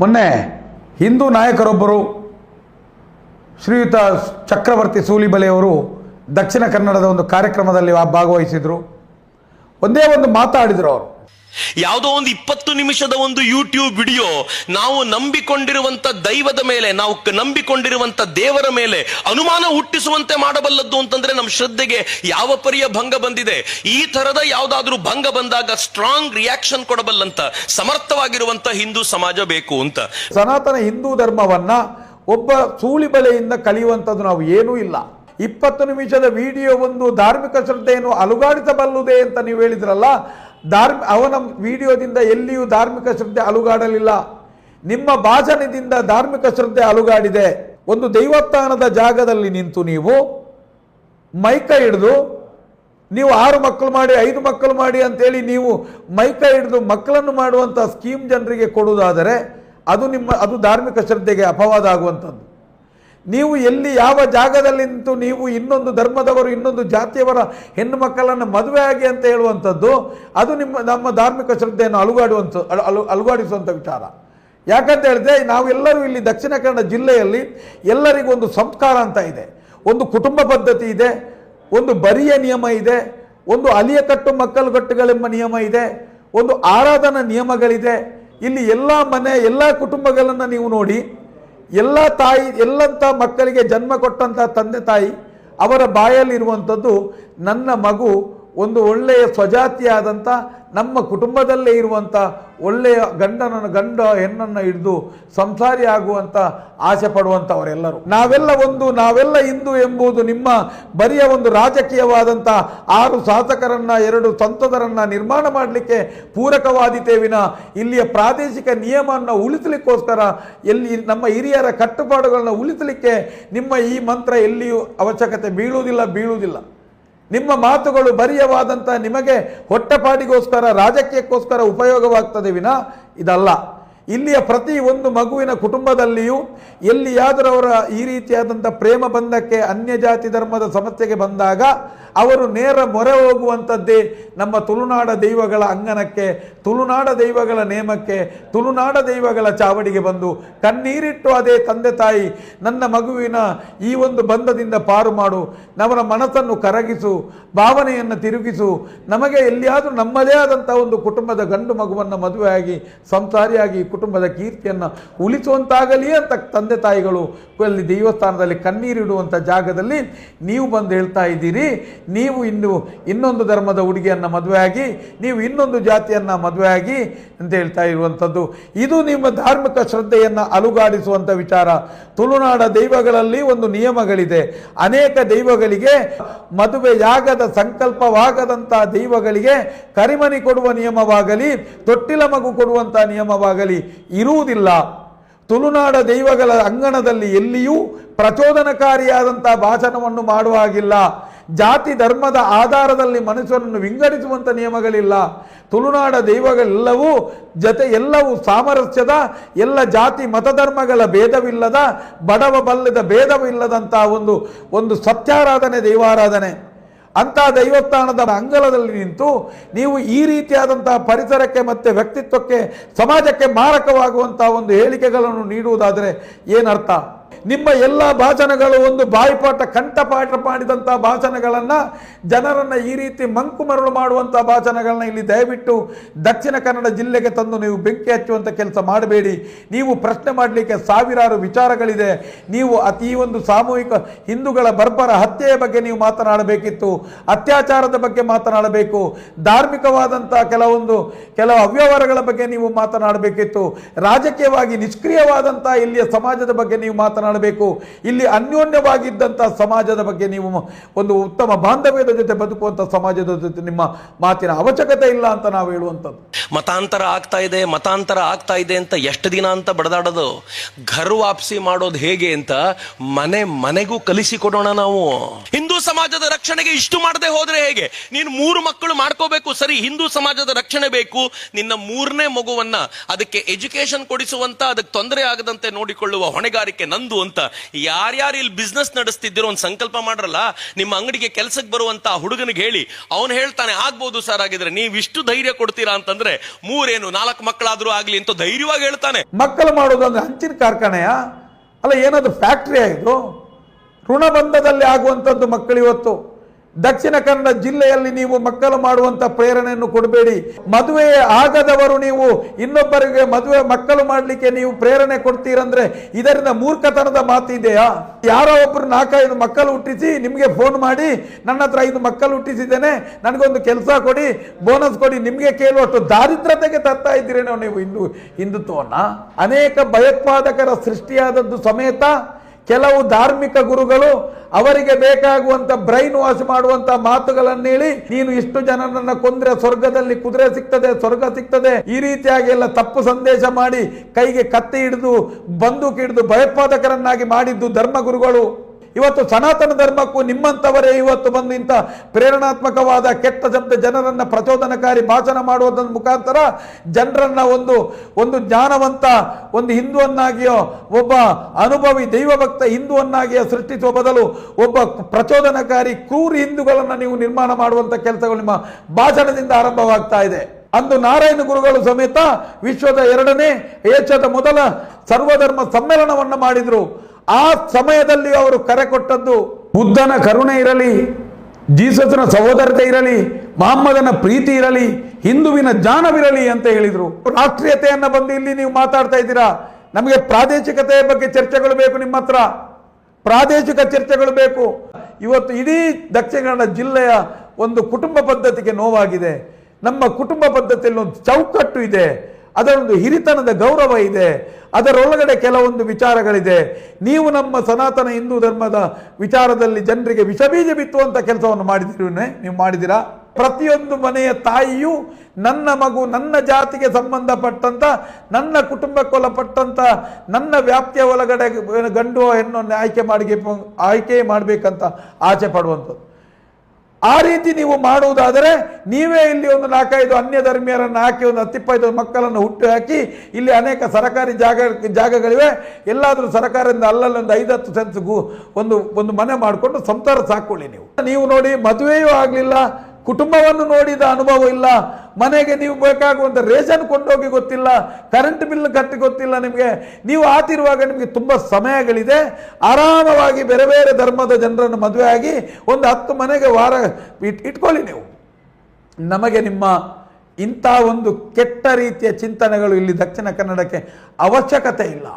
ಮೊನ್ನೆ ಹಿಂದೂ ನಾಯಕರೊಬ್ಬರು ಶ್ರೀಯುತ ಚಕ್ರವರ್ತಿ ಸೂಲಿಬಲೆಯವರು ದಕ್ಷಿಣ ಕನ್ನಡದ ಒಂದು ಕಾರ್ಯಕ್ರಮದಲ್ಲಿ ಭಾಗವಹಿಸಿದರು. ಒಂದೇ ಒಂದು ಮಾತಾಡಿದರು ಅವರು. ಯಾವುದೋ ಒಂದು ಇಪ್ಪತ್ತು ನಿಮಿಷದ ಒಂದು ಯೂಟ್ಯೂಬ್ ವಿಡಿಯೋ ನಾವು ನಂಬಿಕೊಂಡಿರುವಂತ ದೈವದ ಮೇಲೆ, ನಾವು ನಂಬಿಕೊಂಡಿರುವಂತ ದೇವರ ಮೇಲೆ ಅನುಮಾನ ಹುಟ್ಟಿಸುವಂತೆ ಮಾಡಬಲ್ಲದ್ದು ಅಂತಂದ್ರೆ ನಮ್ಮ ಶ್ರದ್ಧೆಗೆ ಯಾವ ಪರಿಯ ಭಂಗ ಬಂದಿದೆ? ಈ ತರದ ಯಾವ್ದಾದ್ರೂ ಭಂಗ ಬಂದಾಗ ಸ್ಟ್ರಾಂಗ್ ರಿಯಾಕ್ಷನ್ ಕೊಡಬಲ್ಲಂತ, ಸಮರ್ಥವಾಗಿರುವಂತ ಹಿಂದೂ ಸಮಾಜ ಬೇಕು ಅಂತ. ಸನಾತನ ಹಿಂದೂ ಧರ್ಮವನ್ನ ಒಬ್ಬ ಸೂಳಿಬೆಲೆಯಿಂದ ಕಲಿಯುವಂಥದ್ದು ನಾವು ಏನೂ ಇಲ್ಲ. ಇಪ್ಪತ್ತು ನಿಮಿಷದ ವಿಡಿಯೋ ಒಂದು ಧಾರ್ಮಿಕ ಶ್ರದ್ಧೆಯನ್ನು ಅಲುಗಾಡಿಸಬಲ್ಲುದೇ ಅಂತ ನೀವು ಹೇಳಿದ್ರಲ್ಲ ಧಾರ್ಮಿ, ಅವನ ವಿಡಿಯೋದಿಂದ ಎಲ್ಲಿಯೂ ಧಾರ್ಮಿಕ ಶ್ರದ್ಧೆ ಅಲುಗಾಡಲಿಲ್ಲ. ನಿಮ್ಮ ಭಾಷಣದಿಂದ ಧಾರ್ಮಿಕ ಶ್ರದ್ಧೆ ಅಲುಗಾಡಿದೆ. ಒಂದು ದೈವಸ್ಥಾನದ ಜಾಗದಲ್ಲಿ ನಿಂತು ನೀವು ಮೈಕ ಹಿಡಿದು, ನೀವು ಆರು ಮಕ್ಕಳು ಮಾಡಿ, ಐದು ಮಕ್ಕಳು ಮಾಡಿ ಅಂತೇಳಿ ನೀವು ಮೈಕ ಹಿಡಿದು ಮಕ್ಕಳನ್ನು ಮಾಡುವಂಥ ಸ್ಕೀಮ್ ಜನರಿಗೆ ಕೊಡುವುದಾದರೆ ಅದು ನಿಮ್ಮ, ಅದು ಧಾರ್ಮಿಕ ಶ್ರದ್ಧೆಗೆ ಅಪವಾದ ಆಗುವಂಥದ್ದು. ನೀವು ಎಲ್ಲಿ ಯಾವ ಜಾಗದಲ್ಲಿ ನಿಂತು ನೀವು ಇನ್ನೊಂದು ಧರ್ಮದವರು, ಇನ್ನೊಂದು ಜಾತಿಯವರ ಹೆಣ್ಣು ಮಕ್ಕಳನ್ನು ಮದುವೆ ಆಗಿ ಅಂತ ಹೇಳುವಂಥದ್ದು, ಅದು ನಿಮ್ಮ, ನಮ್ಮ ಧಾರ್ಮಿಕ ಶ್ರದ್ಧೆಯನ್ನು ಅಲುಗಾಡುವಂಥ ಅಲು ಅಲು ಅಲುಗಾಡಿಸುವಂಥ ವಿಚಾರ. ಯಾಕಂತ ಹೇಳಿದ್ರೆ, ನಾವೆಲ್ಲರೂ ಇಲ್ಲಿ ದಕ್ಷಿಣ ಕನ್ನಡ ಜಿಲ್ಲೆಯಲ್ಲಿ ಎಲ್ಲರಿಗೂ ಒಂದು ಸಂಸ್ಕಾರ ಅಂತ ಇದೆ. ಒಂದು ಕುಟುಂಬ ಪದ್ಧತಿ ಇದೆ, ಒಂದು ಬರಿಯ ನಿಯಮ ಇದೆ, ಒಂದು ಅಲಿಯ ಕಟ್ಟು ಮಕ್ಕಳು ಕಟ್ಟುಗಳೆಂಬ ನಿಯಮ ಇದೆ, ಒಂದು ಆರಾಧನಾ ನಿಯಮಗಳಿದೆ. ಇಲ್ಲಿ ಎಲ್ಲ ಮನೆ, ಎಲ್ಲ ಕುಟುಂಬಗಳನ್ನು ನೀವು ನೋಡಿ ಎಲ್ಲ ತಾಯಿ ಎಲ್ಲಂಥ ಮಕ್ಕಳಿಗೆ ಜನ್ಮ ಕೊಟ್ಟಂಥ ತಂದೆ ತಾಯಿ ಅವರ ಬಾಯಲ್ಲಿರುವಂಥದ್ದು ನನ್ನ ಮಗು ಒಂದು ಒಳ್ಳೆಯ ಸ್ವಜಾತಿಯಾದಂಥ ನಮ್ಮ ಕುಟುಂಬದಲ್ಲೇ ಇರುವಂಥ ಒಳ್ಳೆಯ ಗಂಡನನ್ನು ಗಂಡ ಹೆಣ್ಣನ್ನು ಹಿಡಿದು ಸಂಸಾರಿ ಆಗುವಂಥ ಆಸೆ ಪಡುವಂಥವರೆಲ್ಲರೂ ನಾವೆಲ್ಲ ಒಂದು, ನಾವೆಲ್ಲ ಹಿಂದೂ ಎಂಬುದು ನಿಮ್ಮ ಬರಿಯ ಒಂದು ರಾಜಕೀಯವಾದಂಥ ಆರು ಶಾಸಕರನ್ನು, ಎರಡು ಸಂಸದರನ್ನು ನಿರ್ಮಾಣ ಮಾಡಲಿಕ್ಕೆ ಪೂರಕವಾದಿತೇವಿನ ಇಲ್ಲಿಯ ಪ್ರಾದೇಶಿಕ ನಿಯಮವನ್ನು ಉಳಿಸಲಿಕ್ಕೋಸ್ಕರ ಎಲ್ಲಿ ನಮ್ಮ ಹಿರಿಯರ ಕಟ್ಟುಪಾಡುಗಳನ್ನು ಉಳಿಸಲಿಕ್ಕೆ ನಿಮ್ಮ ಈ ಮಂತ್ರ ಎಲ್ಲಿಯೂ ಅವಶ್ಯಕತೆ ಬೀಳುವುದಿಲ್ಲ ಬೀಳುವುದಿಲ್ಲ. ನಿಮ್ಮ ಮಾತುಗಳು ಬರಿಯವಾದಂಥ ನಿಮಗೆ ಹೊಟ್ಟೆಪಾಡಿಗೋಸ್ಕರ, ರಾಜಕೀಯಕ್ಕೋಸ್ಕರ ಉಪಯೋಗವಾಗ್ತದೆ ವಿನ ಇದಲ್ಲ. ಇಲ್ಲಿಯ ಪ್ರತಿ ಒಂದು ಮಗುವಿನ ಕುಟುಂಬದಲ್ಲಿಯೂ ಎಲ್ಲಿಯಾದರೂ ಅವರ ಈ ರೀತಿಯಾದಂಥ ಪ್ರೇಮ ಬಂಧಕ್ಕೆ ಅನ್ಯ ಜಾತಿ ಧರ್ಮದ ಸಮಸ್ಯೆಗೆ ಬಂದಾಗ ಅವರು ನೇರ ಮೊರೆ ಹೋಗುವಂಥದ್ದೇ ನಮ್ಮ ತುಳುನಾಡ ದೈವಗಳ ಅಂಗನಕ್ಕೆ, ತುಳುನಾಡ ದೈವಗಳ ನೇಮಕ್ಕೆ, ತುಳುನಾಡ ದೈವಗಳ ಚಾವಡಿಗೆ ಬಂದು ಕಣ್ಣೀರಿಟ್ಟು ಅದೇ ತಂದೆ ತಾಯಿ, ನನ್ನ ಮಗುವಿನ ಈ ಒಂದು ಬಂಧದಿಂದ ಪಾರು ಮಾಡು, ನವರ ಮನಸ್ಸನ್ನು ಕರಗಿಸು, ಭಾವನೆಯನ್ನು ತಿರುಗಿಸು, ನಮಗೆ ಎಲ್ಲಿಯಾದರೂ ನಮ್ಮದೇ ಆದಂಥ ಒಂದು ಕುಟುಂಬದ ಗಂಡು ಮಗುವನ್ನು ಮದುವೆಯಾಗಿ, ಸಂಸಾರಿಯಾಗಿ ಕುಟುಂಬದ ಕೀರ್ತಿಯನ್ನು ಉಳಿಸುವಂತಾಗಲಿ ಅಂತ ತಂದೆ ತಾಯಿಗಳು, ಅಲ್ಲಿ ದೇವಸ್ಥಾನದಲ್ಲಿ ಕಣ್ಣೀರಿಡುವಂಥ ಜಾಗದಲ್ಲಿ ನೀವು ಬಂದು ಹೇಳ್ತಾ ಇದ್ದೀರಿ. ನೀವು ಇನ್ನು ಇನ್ನೊಂದು ಧರ್ಮದ ಹುಡುಗಿಯನ್ನು ಮದುವೆಯಾಗಿ, ನೀವು ಇನ್ನೊಂದು ಜಾತಿಯನ್ನು ಮದುವೆಯಾಗಿ ಅಂತ ಹೇಳ್ತಾ ಇರುವಂಥದ್ದು. ಇದು ನಿಮ್ಮ ಧಾರ್ಮಿಕ ಶ್ರದ್ಧೆಯನ್ನು ಅಲುಗಾಡಿಸುವಂಥ ವಿಚಾರ. ತುಳುನಾಡ ದೈವಗಳಲ್ಲಿ ಒಂದು ನಿಯಮಗಳಿದೆ. ಅನೇಕ ದೈವಗಳಿಗೆ ಮದುವೆಯಾಗದ ಸಂಕಲ್ಪವಾಗದಂಥ ದೈವಗಳಿಗೆ ಕರಿಮನಿ ಕೊಡುವ ನಿಯಮವಾಗಲಿ, ತೊಟ್ಟಿಲ ಮಗು ಕೊಡುವಂಥ ನಿಯಮವಾಗಲಿ ಇರುವುದಿಲ್ಲ. ತುಳುನಾಡ ದೈವಗಳ ಅಂಗಣದಲ್ಲಿ ಎಲ್ಲಿಯೂ ಪ್ರಚೋದನಕಾರಿಯಾದಂಥ ಭಾಷಣವನ್ನು ಮಾಡುವ ಹಾಗಿಲ್ಲ. ಜಾತಿ ಧರ್ಮದ ಆಧಾರದಲ್ಲಿ ಮನುಷ್ಯರನ್ನು ವಿಂಗಡಿಸುವಂಥ ನಿಯಮಗಳಿಲ್ಲ. ತುಳುನಾಡ ದೈವಗಳೆಲ್ಲವೂ ಜತೆ ಎಲ್ಲವೂ ಸಾಮರಸ್ಯದ, ಎಲ್ಲ ಜಾತಿ ಮತಧರ್ಮಗಳ ಭೇದವಿಲ್ಲದ, ಬಡವ ಬಲ್ಲದ ಭೇದವಿಲ್ಲದಂಥ ಒಂದು ಒಂದು ಸತ್ಯಾರಾಧನೆ, ದೈವಾರಾಧನೆ. ಅಂಥ ದೈವಸ್ಥಾನದ ಅಂಗಳದಲ್ಲಿ ನಿಂತು ನೀವು ಈ ರೀತಿಯಾದಂತಹ ಪರಿಸರಕ್ಕೆ ಮತ್ತು ವ್ಯಕ್ತಿತ್ವಕ್ಕೆ, ಸಮಾಜಕ್ಕೆ ಮಾರಕವಾಗುವಂಥ ಒಂದು ಹೇಳಿಕೆಗಳನ್ನು ನೀಡುವುದಾದರೆ ಏನರ್ಥ? ನಿಮ್ಮ ಎಲ್ಲ ಭಾಷಣಗಳು ಒಂದು ಬಾಯಿಪಾಠ ಕಂಠಪಾಠ ಮಾಡಿದಂಥ ಭಾಷಣಗಳನ್ನು ಜನರನ್ನು ಈ ರೀತಿ ಮಂಕು ಮರಳು ಮಾಡುವಂಥ ಭಾಷಣಗಳನ್ನ ಇಲ್ಲಿ ದಯವಿಟ್ಟು ದಕ್ಷಿಣ ಕನ್ನಡ ಜಿಲ್ಲೆಗೆ ತಂದು ನೀವು ಬೆಂಕಿ ಹಚ್ಚುವಂಥ ಕೆಲಸ ಮಾಡಬೇಡಿ. ನೀವು ಪ್ರಶ್ನೆ ಮಾಡಲಿಕ್ಕೆ ಸಾವಿರಾರು ವಿಚಾರಗಳಿದೆ. ನೀವು ಅತಿ ಒಂದು ಸಾಮೂಹಿಕ ಹಿಂದೂಗಳ ಬರ್ಬರ ಹತ್ಯೆಯ ಬಗ್ಗೆ ನೀವು ಮಾತನಾಡಬೇಕಿತ್ತು. ಅತ್ಯಾಚಾರದ ಬಗ್ಗೆ ಮಾತನಾಡಬೇಕು. ಧಾರ್ಮಿಕವಾದಂಥ ಕೆಲವೊಂದು, ಕೆಲವು ಅವ್ಯವಹಾರಗಳ ಬಗ್ಗೆ ನೀವು ಮಾತನಾಡಬೇಕಿತ್ತು. ರಾಜಕೀಯವಾಗಿ ನಿಷ್ಕ್ರಿಯವಾದಂಥ ಇಲ್ಲಿಯ ಸಮಾಜದ ಬಗ್ಗೆ ನೀವು ಮಾತನಾಡಬೇಕು. ಇಲ್ಲಿ ಅನ್ಯೋನ್ಯವಾಗಿದ್ದಂಥ ಸಮಾಜದ ಬಗ್ಗೆ ನೀವು ಒಂದು ಉತ್ತಮ ಬಾಂಧವ್ಯದ ಜೊತೆ ಬದುಕುವಂಥ ಸಮಾಜದ ಜೊತೆ ನಿಮ್ಮ ಮಾತಿನ ಅವಶ್ಯಕತೆ ಇಲ್ಲ ಅಂತ ನಾವು ಹೇಳುವಂಥದ್ದು. ಮತಾಂತರ ಆಗ್ತಾ ಇದೆ, ಮತಾಂತರ ಆಗ್ತಾ ಇದೆ ಅಂತ ಎಷ್ಟು ದಿನ ಅಂತ ಬಡದಾಡೋದು? ಘರ್ ವಾಪಸಿ ಮಾಡೋದು ಹೇಗೆ ಅಂತ ಮನೆ ಮನೆಗೂ ಕಲಿಸಿ ಕೊಡೋಣ ನಾವು. ಹಿಂದೂ ಹಿಂದೂ ಸಮಾಜದ ರಕ್ಷಣೆಗೆ ಇಷ್ಟು ಮಾಡದೆ ಹೋದ್ರೆ ಹೇಗೆ? ನೀನು ಮೂರು ಮಕ್ಕಳು ಮಾಡ್ಕೋಬೇಕು, ಸರಿ, ಹಿಂದೂ ಸಮಾಜದ ರಕ್ಷಣೆ ಬೇಕು. ನಿನ್ನ ಮೂರನೇ ಮಗುವನ್ನ ಅದಕ್ಕೆ ಎಜುಕೇಶನ್ ಕೊಡಿಸುವಂತ, ಅದಕ್ಕೆ ತೊಂದರೆ ಆಗದಂತೆ ನೋಡಿಕೊಳ್ಳುವ ಹೊಣೆಗಾರಿಕೆ ನಂದು. ಅಂತ ಯಾರ್ಯಾರು ಇಲ್ಲಿ ಬಿಸ್ನೆಸ್ ನಡೆಸ್ತಿದ್ದೀರೋ ಒಂದು ಸಂಕಲ್ಪ ಮಾಡ್ರಲ್ಲ, ನಿಮ್ಮ ಅಂಗಡಿಗೆ ಕೆಲಸಕ್ಕೆ ಬರುವಂತ ಹುಡುಗನಿಗೆ ಹೇಳಿ. ಅವನು ಹೇಳ್ತಾನೆ, ಆಗ್ಬೋದು ಸರ್ ಆಗಿದ್ರೆ ನೀವು ಇಷ್ಟು ಧೈರ್ಯ ಕೊಡ್ತೀರಾ ಅಂತಂದ್ರೆ ಮೂರೇನು, ನಾಲ್ಕು ಮಕ್ಕಳಾದ್ರೂ ಆಗ್ಲಿ ಅಂತ ಧೈರ್ಯವಾಗಿ ಹೇಳ್ತಾನೆ. ಮಕ್ಕಳು ಮಾಡೋದಂದ್ರೆ ಹಂಚಿನ ಕಾರ್ಖಾನೆಯ? ಅಲ್ಲ, ಏನಾದ್ರು ಫ್ಯಾಕ್ಟ್ರಿ ಇದು ಋಣಬಂಧದಲ್ಲಿ ಆಗುವಂಥದ್ದು ಮಕ್ಕಳು ಇವತ್ತು ದಕ್ಷಿಣ ಕನ್ನಡ ಜಿಲ್ಲೆಯಲ್ಲಿ ನೀವು ಮಕ್ಕಳು ಮಾಡುವಂತ ಪ್ರೇರಣೆಯನ್ನು ಕೊಡಬೇಡಿ. ಮದುವೆ ಆಗದವರು ನೀವು, ಇನ್ನೊಬ್ಬರಿಗೆ ಮದುವೆ ಮಕ್ಕಳು ಮಾಡಲಿಕ್ಕೆ ನೀವು ಪ್ರೇರಣೆ ಕೊಡ್ತೀರಂದ್ರೆ ಇದರಿಂದ ಮೂರ್ಖತನದ ಮಾತಿದೆಯಾ? ಯಾರೋ ಒಬ್ಬರು ನಾಲ್ಕೈದು ಮಕ್ಕಳು ಹುಟ್ಟಿಸಿ ನಿಮಗೆ ಫೋನ್ ಮಾಡಿ, ನನ್ನ ಹತ್ರ ಐದು ಮಕ್ಕಳು ಹುಟ್ಟಿಸಿದ್ದೇನೆ, ನನಗೊಂದು ಕೆಲಸ ಕೊಡಿ ಬೋನಸ್ ಕೊಡಿ, ನಿಮಗೆ ಕೇಳುವಷ್ಟು ದಾರಿದ್ರತೆಗೆ ತರ್ತಾ ಇದ್ದೀರೇನೋ ನೀವು ಹಿಂದೂ ಹಿಂದುತ್ವವನ್ನು ಅನೇಕ ಭಯೋತ್ಪಾದಕರ ಸೃಷ್ಟಿಯಾದದ್ದು ಸಮೇತ ಕೆಲವು ಧಾರ್ಮಿಕ ಗುರುಗಳು ಅವರಿಗೆ ಬೇಕಾಗುವಂತ ಬ್ರೈನ್ ವಾಶ್ ಮಾಡುವಂತ ಮಾತುಗಳನ್ನು ಹೇಳಿ ನೀನು ಇಷ್ಟು ಜನರನ್ನ ಕೊಂದ್ರೆ ಸ್ವರ್ಗದಲ್ಲಿ ಕುದುರೆ ಸಿಗ್ತದೆ, ಸ್ವರ್ಗ ಸಿಗ್ತದೆ. ಈ ರೀತಿಯಾಗಿ ಎಲ್ಲ ತಪ್ಪು ಸಂದೇಶ ಮಾಡಿ ಕೈಗೆ ಕತ್ತಿ ಹಿಡಿದು, ಬಂದೂಕು ಹಿಡಿದು ಭಯೋತ್ಪಾದಕರನ್ನಾಗಿ ಮಾಡಿದ್ದು ಧರ್ಮಗುರುಗಳು ಇವತ್ತು ಸನಾತನ ಧರ್ಮಕ್ಕೂ ನಿಮ್ಮಂಥವರೇ ಇವತ್ತು ಬಂದು ಇಂಥ ಪ್ರೇರಣಾತ್ಮಕವಾದ ಕೆಟ್ಟ ಶಬ್ದ ಜನರನ್ನ ಪ್ರಚೋದನಕಾರಿ ಭಾಷಣ ಮಾಡುವುದರ ಮುಖಾಂತರ ಜನರನ್ನ ಒಂದು ಒಂದು ಜ್ಞಾನವಂತ, ಒಂದು ಹಿಂದುವನ್ನಾಗಿಯೋ, ಒಬ್ಬ ಅನುಭವಿ ದೈವಭಕ್ತ ಹಿಂದುವನ್ನಾಗಿಯೋ ಸೃಷ್ಟಿಸುವ ಬದಲು ಒಬ್ಬ ಪ್ರಚೋದನಕಾರಿ ಕ್ರೂರ ಹಿಂದೂಗಳನ್ನು ನೀವು ನಿರ್ಮಾಣ ಮಾಡುವಂತ ಕೆಲಸಗಳು ನಿಮ್ಮ ಭಾಷಣದಿಂದ ಆರಂಭವಾಗ್ತಾ ಇದೆ. ಅಂದು ನಾರಾಯಣ ಗುರುಗಳು ಸಮೇತ ವಿಶ್ವದ ಎರಡನೇ ಏಷ್ಯಾದ ಮೊದಲ ಸರ್ವಧರ್ಮ ಸಮ್ಮೇಳನವನ್ನು ಮಾಡಿದ್ರು. ಆ ಸಮಯದಲ್ಲಿ ಅವರು ಕರೆ ಕೊಟ್ಟದ್ದು ಬುದ್ಧನ ಕರುಣೆ ಇರಲಿ, ಜೀಸಸ್ನ ಸಹೋದರತೆ ಇರಲಿ, ಮಹಮ್ಮದನ ಪ್ರೀತಿ ಇರಲಿ, ಹಿಂದುವಿನ ಜ್ಞಾನವಿರಲಿ ಅಂತ ಹೇಳಿದರು. ರಾಷ್ಟ್ರೀಯತೆಯನ್ನು ಬಂದು ಇಲ್ಲಿ ನೀವು ಮಾತಾಡ್ತಾ ಇದ್ದೀರಾ? ನಮಗೆ ಪ್ರಾದೇಶಿಕತೆಯ ಬಗ್ಗೆ ಚರ್ಚೆಗಳು ಬೇಕು ನಿಮ್ಮ ಹತ್ರ. ಪ್ರಾದೇಶಿಕ ಚರ್ಚೆಗಳು ಬೇಕು. ಇವತ್ತು ಇಡೀ ದಕ್ಷಿಣ ಕನ್ನಡ ಜಿಲ್ಲೆಯ ಒಂದು ಕುಟುಂಬ ಪದ್ಧತಿಗೆ ನೋವಾಗಿದೆ. ನಮ್ಮ ಕುಟುಂಬ ಪದ್ಧತಿಯಲ್ಲಿ ಒಂದು ಚೌಕಟ್ಟು ಇದೆ. ಅದರೊಂದು ಹಿರಿತನದ ಗೌರವ ಇದೆ. ಅದರೊಳಗಡೆ ಕೆಲವೊಂದು ವಿಚಾರಗಳಿದೆ. ನೀವು ನಮ್ಮ ಸನಾತನ ಹಿಂದೂ ಧರ್ಮದ ವಿಚಾರದಲ್ಲಿ ಜನರಿಗೆ ವಿಷಬೀಜ ಬಿತ್ತುವಂಥ ಕೆಲಸವನ್ನು ಮಾಡಿದಿರಿ ನೀವು ಮಾಡಿದಿರಾ? ಪ್ರತಿಯೊಂದು ಮನೆಯ ತಾಯಿಯು ನನ್ನ ಮಗು, ನನ್ನ ಜಾತಿಗೆ ಸಂಬಂಧಪಟ್ಟಂತ, ನನ್ನ ಕುಟುಂಬಕ್ಕೊಳಪಟ್ಟಂತ ನನ್ನ ವ್ಯಾಪ್ತಿಯ ಒಳಗಡೆ ಗಂಡು ಹೆಣ್ಣು ಆಯ್ಕೆ ಮಾಡಿ ಆಯ್ಕೆ ಮಾಡಬೇಕಂತ ಆಚೆ ಪಡುವಂಥದ್ದು. ಆ ರೀತಿ ನೀವು ಮಾಡುವುದಾದರೆ ನೀವೇ ಇಲ್ಲಿ ಒಂದು ನಾಲ್ಕೈದು ಅನ್ಯ ಧರ್ಮೀಯರನ್ನು ಹಾಕಿ, ಒಂದು ಹತ್ತಿಪ್ಪೈದು ಮಕ್ಕಳನ್ನು ಹುಟ್ಟು ಹಾಕಿ, ಇಲ್ಲಿ ಅನೇಕ ಸರಕಾರಿ ಜಾಗ, ಜಾಗಗಳಿವೆ. ಎಲ್ಲಾದರೂ ಸರ್ಕಾರದಿಂದ ಅಲ್ಲಲ್ಲಿ ಒಂದು ಐದತ್ತು ಸೆನ್ಸ್ ಒಂದು ಒಂದು ಮನೆ ಮಾಡಿಕೊಂಡು ಸಂಸಾರ ಸಾಕೊಳ್ಳಿ ನೀವು. ನೀವು ನೋಡಿ ಮದುವೆಯೂ ಆಗಲಿಲ್ಲ ಕುಟುಂಬವನ್ನು ನೋಡಿದ ಅನುಭವ ಇಲ್ಲ. ಮನೆಗೆ ನೀವು ಬೇಕಾಗುವಂಥ ರೇಷನ್ ಕೊಂಡೋಗಿ ಗೊತ್ತಿಲ್ಲ. ಕರೆಂಟ್ ಬಿಲ್ ಕಟ್ಟಿ ಗೊತ್ತಿಲ್ಲ ನಿಮಗೆ. ನೀವು ಆತಿರುವಾಗ ನಿಮಗೆ ತುಂಬ ಸಮಯಗಳಿದೆ. ಆರಾಮವಾಗಿ ಬೇರೆ ಬೇರೆ ಧರ್ಮದ ಜನರನ್ನು ಮದುವೆ ಒಂದು ಹತ್ತು ಮನೆಗೆ ವಾರ ಇಟ್, ಇಟ್ಕೊಳ್ಳಿ ನೀವು. ನಮಗೆ ನಿಮ್ಮ ಇಂಥ ಒಂದು ಕೆಟ್ಟ ರೀತಿಯ ಚಿಂತನೆಗಳು ಇಲ್ಲಿ ದಕ್ಷಿಣ ಕನ್ನಡಕ್ಕೆ ಅವಶ್ಯಕತೆ ಇಲ್ಲ.